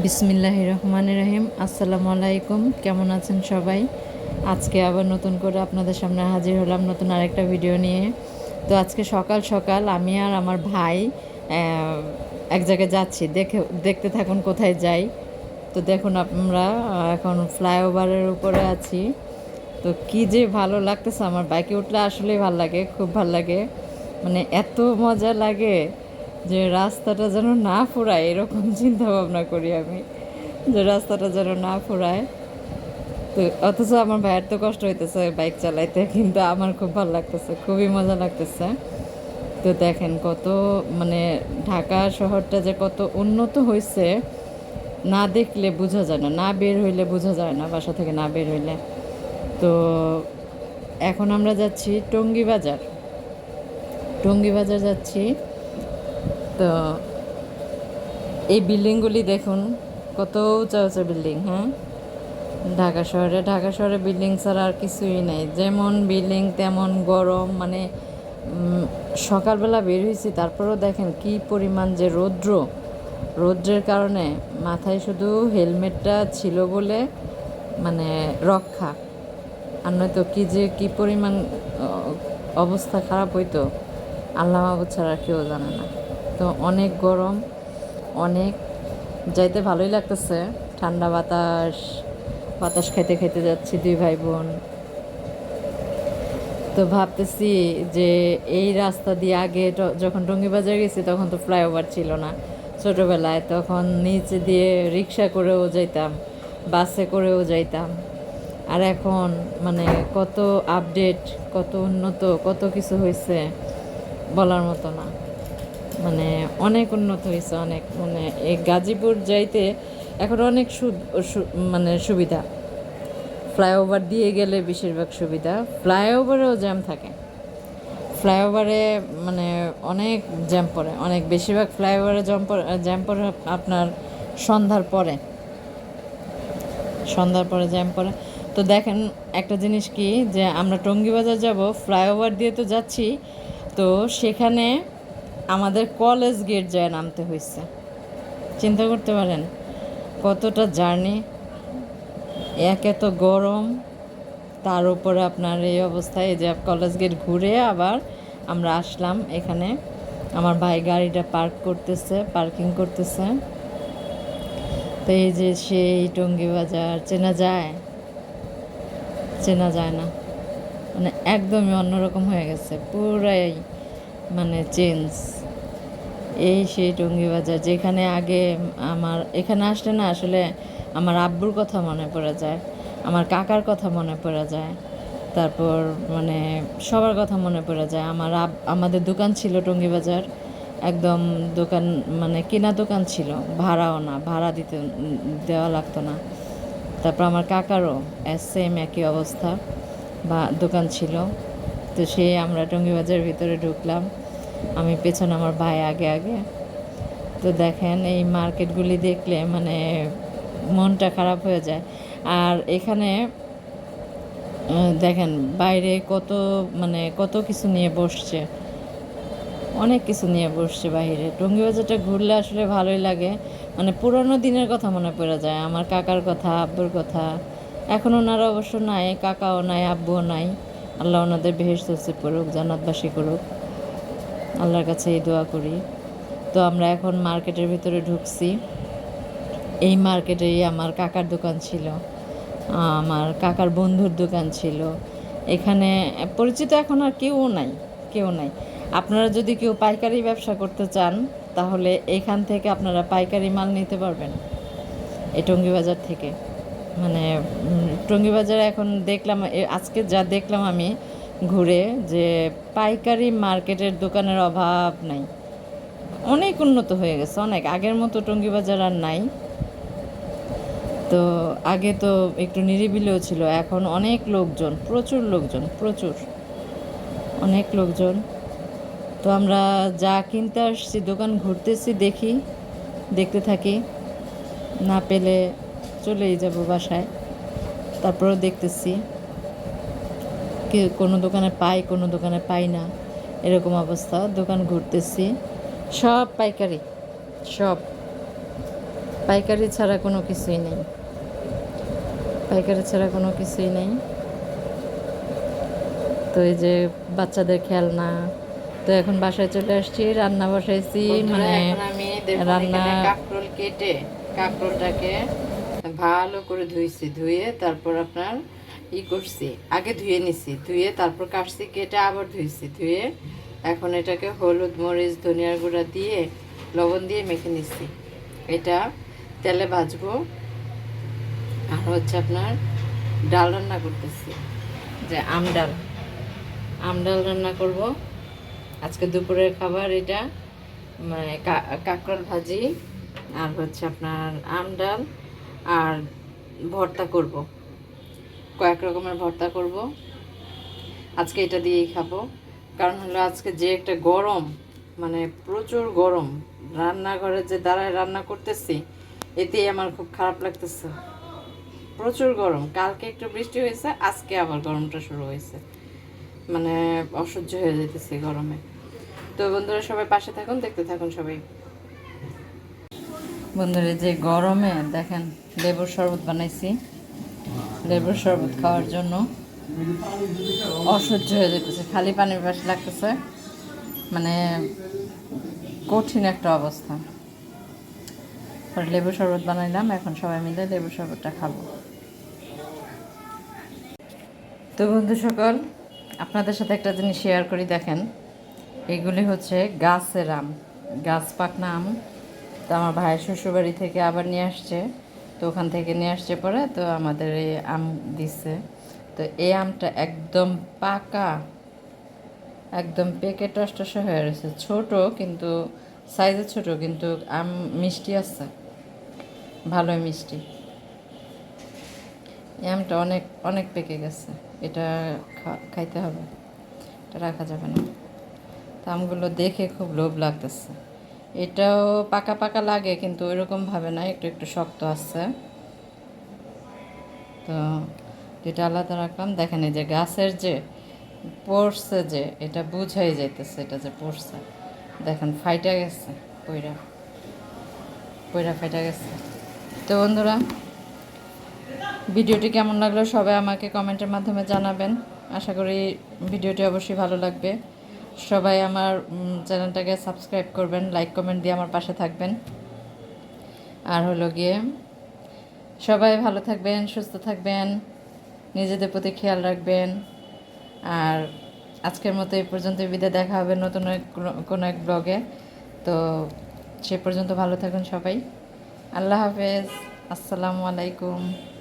বিসমিল্লাহ রহমান রহিম। আসসালামু আলাইকুম। কেমন আছেন সবাই? আজকে আবার নতুন করে আপনাদের সামনে হাজির হলাম নতুন আরেকটা ভিডিও নিয়ে। তো আজকে সকাল সকাল আমি আর আমার ভাই এক জায়গায় যাচ্ছি। দেখে, দেখতে থাকুন কোথায় যাই। তো দেখুন আমরা এখন ফ্লাইওভারের উপরে আছি। তো কি যে ভালো লাগতেছে আমার। বাইকে উঠলে আসলেই ভালো লাগে, খুব ভালো লাগে। মানে এত মজা লাগে। যে রাস্তাটা যেন না ফুরায়, এরকম চিন্তা ভাবনা করি আমি, যে রাস্তাটা যেন না ফুরায়। তো অথচ আমার ভাইয়ের তো কষ্ট হইতেছে বাইক চালাইতে, কিন্তু আমার খুব ভালো লাগতেছে, খুবই মজা লাগতেছে। তো দেখেন কত মানে ঢাকা শহরটা যে কত উন্নত হয়েছে না দেখলে বোঝা যায় না না বের হইলে বোঝা যায় না, বাসা থেকে না বের হইলে। তো এখন আমরা যাচ্ছি টঙ্গী বাজার। টঙ্গী বাজার যাচ্ছি তো এই বিল্ডিংগুলি দেখুন, কত উঁচা উঁচা বিল্ডিং হ্যাঁ? ঢাকা শহরে ঢাকা শহরে বিল্ডিং ছাড়া আর কিছুই নেই। যেমন বিল্ডিং, তেমন গরম মানে সকালবেলা বের হয়েছি, তারপরেও দেখেন কি পরিমাণ যে রৌদ্র। রৌদ্রের কারণে মাথায় শুধু হেলমেটটা ছিল বলে মানে রক্ষা। আর নয়তো কি যে, কি পরিমাণ অবস্থা খারাপ হইতো, আল্লাহ মাহবুদ ছাড়া কেউ জানে না। তো অনেক গরম, অনেক, যাইতে ভালোই লাগতেছে। ঠান্ডা বাতাস বাতাস খেতে খেতে যাচ্ছি দুই ভাই বোন তো ভাবতেছি যে এই রাস্তা দিয়ে আগে যখন টঙ্গিবাজার গেছি তখন তো ফ্লাইওভার ছিল না। ছোটোবেলায় তখন নিচে দিয়ে রিক্সা করেও যাইতাম, বাসে করেও যাইতাম। আর এখন মানে কত আপডেট, কত উন্নত, কত কিছু হয়েছে বলার মতো না। মানে অনেক উন্নত হয়েছে, অনেক মানে এই গাজীপুর যাইতে এখন অনেক সু- মানে সুবিধা। ফ্লাইওভার দিয়ে গেলে বেশিরভাগ সুবিধা। ফ্লাইওভারেও জ্যাম থাকে। ফ্লাইওভারে মানে অনেক জ্যাম পড়ে। অনেক বেশিরভাগ ফ্লাইওভারে জ্যাম পড়ে জ্যাম পড়ে আপনার সন্ধ্যার পরে। সন্ধ্যার পরে জ্যাম পড়ে। তো দেখেন একটা জিনিস কি, যে আমরা টঙ্গী বাজার যাব, ফ্লাইওভার দিয়ে তো যাচ্ছি। তো সেখানে আমাদের কলেজ গেট যায় নামতে হয়েছে চিন্তা করতে পারেন, কতটা জার্নি এক এত গরম, তার উপরে আপনার এই অবস্থায় এই যে কলেজ গেট ঘুরে আবার আমরা আসলাম, এখানে আমার ভাই গাড়িটা পার্ক করতেছে পার্কিং করতেছে। তো এই যে সেই টঙ্গী বাজার, চেনা যায়? চেনা যায় না। মানে একদমই অন্যরকম হয়ে গেছে, পুরাই মানে চেঞ্জ এই সেই টঙ্গী বাজার যেখানে আগে আমার, এখানে আসলে না আসলে আমার আব্বুর কথা মনে পড়ে যায়, আমার কাকার কথা মনে পড়ে যায়, তারপর মানে সবার কথা মনে পড়ে যায়। আমার আব, আমাদের দোকান ছিল টঙ্গী বাজার, একদম দোকান মানে কেনা দোকান ছিল, ভাড়াও না, ভাড়া দিতে, দেওয়া লাগতো না। তারপর আমার কাকারও সেম একই অবস্থা, বা দোকান ছিল। তো সে আমরা টঙ্গিবাজারের ভিতরে ঢুকলাম। আমি পেছনে আমার ভাই আগে আগে। তো দেখেন এই মার্কেটগুলি দেখলে মানে মনটা খারাপ হয়ে যায়। আর এখানে দেখেন বাইরে কত মানে কত কিছু নিয়ে বসছে। অনেক কিছু নিয়ে বসছে বাইরে। টঙ্গী বাজারটা ঘুরলে আসলে ভালোই লাগে। মানে পুরোনো দিনের কথা মনে পড়ে যায়। আমার কাকার কথা, আব্বুর কথা। এখন ওনারা অবশ্য নাই, কাকাও নাই, আব্বুও নাই। আল্লাহ ওনাদের বেহেস নসিব করুক, জান্নাতবাসী করুক। আল্লাহর কাছে এই দোয়া করি। তো আমরা এখন মার্কেটের ভিতরে ঢুকছি। এই মার্কেটেই আমার কাকার দোকান ছিল, আমার কাকার বন্ধুর দোকান ছিল। এখানে পরিচিত এখন আর কেউ নাই কেউ নাই। আপনারা যদি কেউ পাইকারি ব্যবসা করতে চান, তাহলে এখান থেকে আপনারা পাইকারি মাল নিতে পারবেন। এই টঙ্গী বাজার থেকে। মানে উম, টঙ্গী বাজারে এখন দেখলাম আজকে যা দেখলাম আমি ঘুরে যে পাইকারি মার্কেটের দোকানের অভাব নাই। অনেক উন্নত হয়ে গেছে অনেক। আগের মতো টঙ্গী বাজার আর নাই। তো আগে তো একটু নিরিবিলিও ছিল এখন অনেক লোকজন প্রচুর লোকজন প্রচুর। অনেক লোকজন। তো আমরা যা কিনতে আসছি দোকান ঘুরতেছি দেখি দেখতে থাকি। না পেলে চলেই যাব বাসায়। তারপরেও দেখতেছি কি কোনো দোকানে পাই কোনো দোকানে পাই না। এরকম অবস্থা দোকান ঘুরতেছি। সব পাইকারি সব। পাইকারি ছাড়া কোনো কিছুই নেই। পাইকারি ছাড়া কোনো কিছুই নেই। তো এই যে বাচ্চাদের খেলনা তো এখন বাসায় চলে আসছি রান্না বসাইছি মানে রান্না- কাঁকরোল কেটে কাঁকরোলটাকে ভালো করে ধুইছি ধুয়ে তারপর আপনার ই করছি, আগে ধুয়ে নিছি, ধুয়ে তারপর কাটছি, কেটে আবার ধুইছি, ধুয়ে এখন এটাকে হলুদ, মরিচ, ধনিয়ার গুঁড়া দিয়ে লবণ দিয়ে মেখে নিচ্ছি এটা তেলে ভাজবো। আর হচ্ছে আপনার ডাল রান্না করতেছি, যে আম ডাল। আম ডাল রান্না করব। আজকে দুপুরের খাবার এটা মানে কা- কাঁকরোল ভাজি, আর হচ্ছে আপনার আম ডাল। আর ভর্তা করব। কয়েক রকমের ভর্তা করব। আজকে এটা দিয়েই খাব। কারণ হলো আজকে যে একটা গরম মানে প্রচুর গরম, রান্নাঘরে যে দাঁড়ায় রান্না করতেছি, এতেই আমার খুব খারাপ লাগতেছে। প্রচুর গরম, কালকে একটু বৃষ্টি হয়েছে, আজকে আবার গরমটা শুরু হয়েছে। মানে অসহ্য হয়ে যেতেছে গরমে। তো বন্ধুরা সবাই পাশে থাকুন, দেখতে থাকুন সবাই। বন্ধুরা যে গরমে দেখেন, লেবুর শরবত বানাইছি। লেবুর শরবত খাওয়ার জন্য। অসহ্য হয়ে যেতেছে খালি পানির পাশ লাগতেছে। মানে কঠিন একটা অবস্থা। পরে লেবু শরবত বানাইলাম, এখন সবাই মিলে লেবু শরবতটা খাব। তো বন্ধু সকল, আপনাদের সাথে একটা জিনিস শেয়ার করি, দেখেন। এগুলি হচ্ছে গাছের আম, গাছ পাকনা আম। তো আমার ভাইয়ের শ্বশুরবাড়ি থেকে আবার নিয়ে আসছে। তো ওখান থেকে নিয়ে আসছে পরে তো আমাদের এই আম দিচ্ছে তো এই আমটা একদম পাকা, একদম পেকে টসটসে হয়ে রয়েছে। ছোট কিন্তু, সাইজে ছোট কিন্তু আম মিষ্টি আছে, ভালোই মিষ্টি। এই আমটা অনেক অনেক পেকে গেছে। এটা খাইতে হবে। এটা রাখা যাবে না। তো আমগুলো দেখে খুব লোভ লাগতেছে। এটাও পাকা পাকা লাগে, কিন্তু ওইরকম ভাবে না, একটু একটু শক্ত আছে। তো যেটা আলাদা রাখলাম। দেখেন এই যে গাছের যে পড়ছে যে, এটা বুঝাই যাইতেছে এটা যে পড়ছে। দেখেন ফাইটা গেছে পইরা পইরা ফাইটা গেছে। তো বন্ধুরা, ভিডিওটি কেমন লাগল সবাই আমাকে কমেন্টের মাধ্যমে জানাবেন। আশা করি ভিডিওটি অবশ্যই ভালো লাগবে। সবাই আমার চ্যানেলটাকে সাবস্ক্রাইব করবেন, লাইক, কমেন্ট দিয়ে আমার পাশে থাকবেন। আর হলো গিয়ে, সবাই ভালো থাকবেন, সুস্থ থাকবেন, নিজেদের প্রতি খেয়াল রাখবেন। আর আজকের মতো এই পর্যন্ত বিদায়, দেখা হবে নতুন কোনো এক ব্লগে। তো সে পর্যন্ত ভালো থাকুন সবাই। আল্লাহ হাফেজ। আসসালামু আলাইকুম।